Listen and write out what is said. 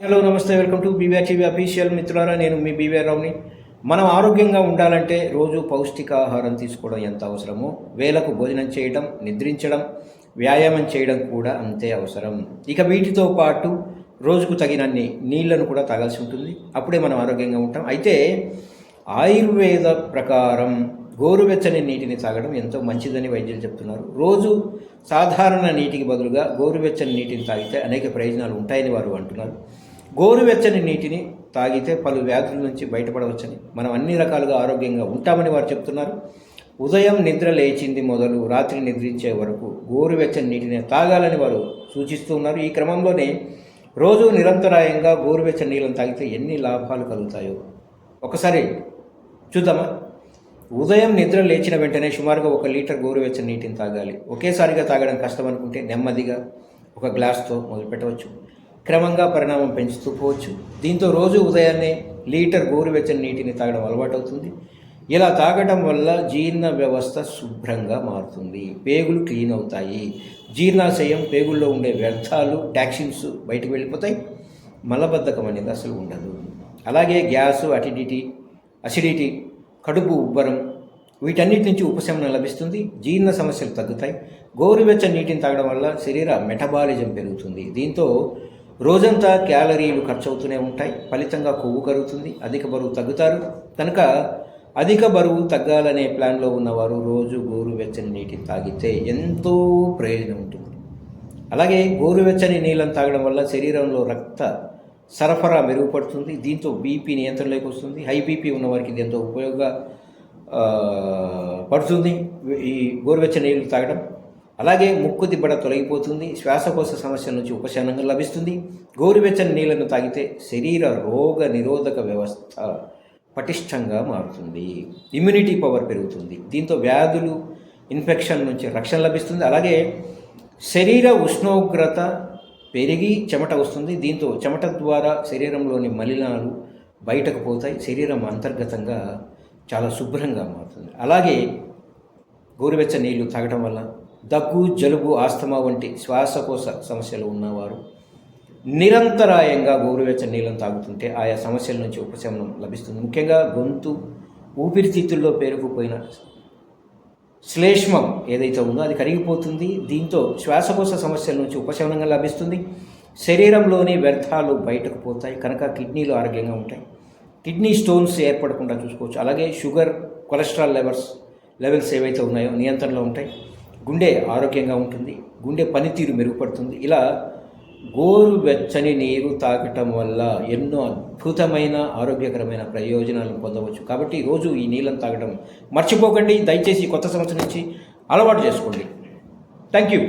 Hello namaste welcome to BVR TV official మిత్రులారా నేను మీ BVR రావుని మనం ఆరోగ్యంగా ఉండాలంటే రోజు పౌష్టికాహారం తీసుకోవడం ఎంత అవసరమో వేలకు భోజనం చేయడం నిద్రించడం వ్యాయామం చేయడం కూడా అంతే అవసరం. ఇక వీటితో పాటు రోజుకు తగినన్ని నీళ్ళను కూడా తాగాల్సి ఉంటుంది. అప్పుడే మనం ఆరోగ్యంగా ఉంటాం. అయితే ఆయుర్వేద ప్రకారం గోరువెచ్చని నీటిని తాగడం ఎంతో మంచిదని వైద్యులు చెప్తున్నారు. రోజు సాధారణ నీటికి బదులుగా గోరువెచ్చని నీటిని తాగితే అనేక ప్రయోజనాలు ఉంటాయని వారు అంటున్నారు. గోరువెచ్చని నీటిని తాగితే పలు వ్యాధుల నుంచి బయటపడవచ్చని. మనం అన్ని రకాలుగా ఆరోగ్యంగా ఉంటామని వారు చెప్తున్నారు. ఉదయం నిద్ర లేచింది మొదలు రాత్రి నిద్రించే వరకు గోరువెచ్చని నీటిని తాగాలని వారు సూచిస్తూ ఉన్నారు. ఈ క్రమంలోనే రోజు నిరంతరాయంగా గోరువెచ్చని నీళ్ళని తాగితే ఎన్ని లాభాలు కలుగుతాయో. ఒకసారి చూద్దామా? ఉదయం నిద్ర లేచిన వెంటనే సుమారుగా ఒక లీటర్ గోరువెచ్చని నీటిని తాగాలి. ఒకేసారిగా తాగడం కష్టం అనుకుంటే నెమ్మదిగా ఒక గ్లాస్తో మొదలుపెట్టవచ్చు. క్రమంగా పరిణామం పెంచుతూ పోవచ్చు. దీంతో రోజు ఉదయాన్నే లీటర్ గోరువెచ్చని నీటిని తాగడం అలవాటవుతుంది. ఇలా తాగడం వల్ల జీర్ణ వ్యవస్థ శుభ్రంగా మారుతుంది. పేగులు క్లీన్ అవుతాయి. జీర్ణాశయం పేగుల్లో ఉండే వ్యర్థాలు టాక్సిన్స్ బయటకు వెళ్ళిపోతాయి. మలబద్ధకం అనేది అసలు ఉండదు. అలాగే గ్యాసు అటిడిటీ అసిడిటీ కడుపు ఉబ్బరం వీటన్నిటి నుంచి ఉపశమనం లభిస్తుంది. జీర్ణ సమస్యలు తగ్గుతాయి. గోరువెచ్చని నీటిని తాగడం వల్ల శరీర మెటబాలిజం పెరుగుతుంది. దీంతో రోజంతా క్యాలరీలు ఖర్చవుతూనే ఉంటాయి. ఫలితంగా కొవ్వు కరుగుతుంది. అధిక బరువు తగ్గుతారు. కనుక అధిక బరువు తగ్గాలనే ప్లాన్లో ఉన్నవారు రోజు గోరువెచ్చని నీటిని తాగితే ఎంతో ప్రయోజనం ఉంటుంది. అలాగే గోరువెచ్చని నీళ్ళని తాగడం వల్ల శరీరంలో రక్త సరఫరా మెరుగుపడుతుంది. దీంతో బీపీ నియంత్రణలోకి వస్తుంది. హై బీపీ ఉన్నవారికి ఇది ఎంతో ఉపయోగ పడుతుంది. ఈ గోరువెచ్చని నీళ్ళు తాగడం అలాగే ముక్కు దిబ్బడ తొలగిపోతుంది శ్వాసకోశ సమస్యల నుంచి ఉపశమనం లభిస్తుంది. గోరువెచ్చని నీళ్ళను తాగితే శరీర రోగ నిరోధక వ్యవస్థ పటిష్టంగా మారుతుంది. ఇమ్యూనిటీ పవర్ పెరుగుతుంది. దీంతో వ్యాధులు ఇన్ఫెక్షన్ నుంచి రక్షణ లభిస్తుంది. అలాగే శరీర ఉష్ణోగ్రత పెరిగి చెమట వస్తుంది. దీంతో చెమట ద్వారా శరీరంలోని మలినాలు బయటకు పోతాయి. శరీరం అంతర్గతంగా చాలా శుభ్రంగా మారుతుంది. అలాగే గోరువెచ్చ నీళ్ళు తాగడం వల్ల దగ్గు జలుబు ఆస్తమా వంటి శ్వాసకోశ సమస్యలు ఉన్నవారు నిరంతరాయంగా గోరువెచ్చ నీళ్ళను తాగుతుంటే ఆయా సమస్యల నుంచి ఉపశమనం లభిస్తుంది. ముఖ్యంగా గొంతు ఊపిరితిత్తుల్లో పేరుకుపోయిన శ్లేష్మం ఏదైతే ఉందో అది కరిగిపోతుంది. దీంతో శ్వాసకోశ సమస్యల నుంచి ఉపశమనంగా లభిస్తుంది. శరీరంలోని వ్యర్థాలు బయటకు పోతాయి. కనుక కిడ్నీలు ఆరోగ్యంగా ఉంటాయి. కిడ్నీ స్టోన్స్ ఏర్పడకుండా చూసుకోవచ్చు. అలాగే షుగర్ కొలెస్ట్రాల్ లెవెల్స్ లెవెల్స్ ఏవైతే ఉన్నాయో నియంత్రణలో ఉంటాయి. గుండె ఆరోగ్యంగా ఉంటుంది గుండె పనితీరు మెరుగుపడుతుంది. ఇలా గోరు వెచ్చని నీరు తాగటం వల్ల ఎన్నో అద్భుతమైన ఆరోగ్యకరమైన ప్రయోజనాలను పొందవచ్చు. కాబట్టి రోజు ఈ నీళ్ళను తాగడం మర్చిపోకండి. దయచేసి కొత్త సంవత్సరం నుంచి అలవాటు చేసుకోండి. Thank you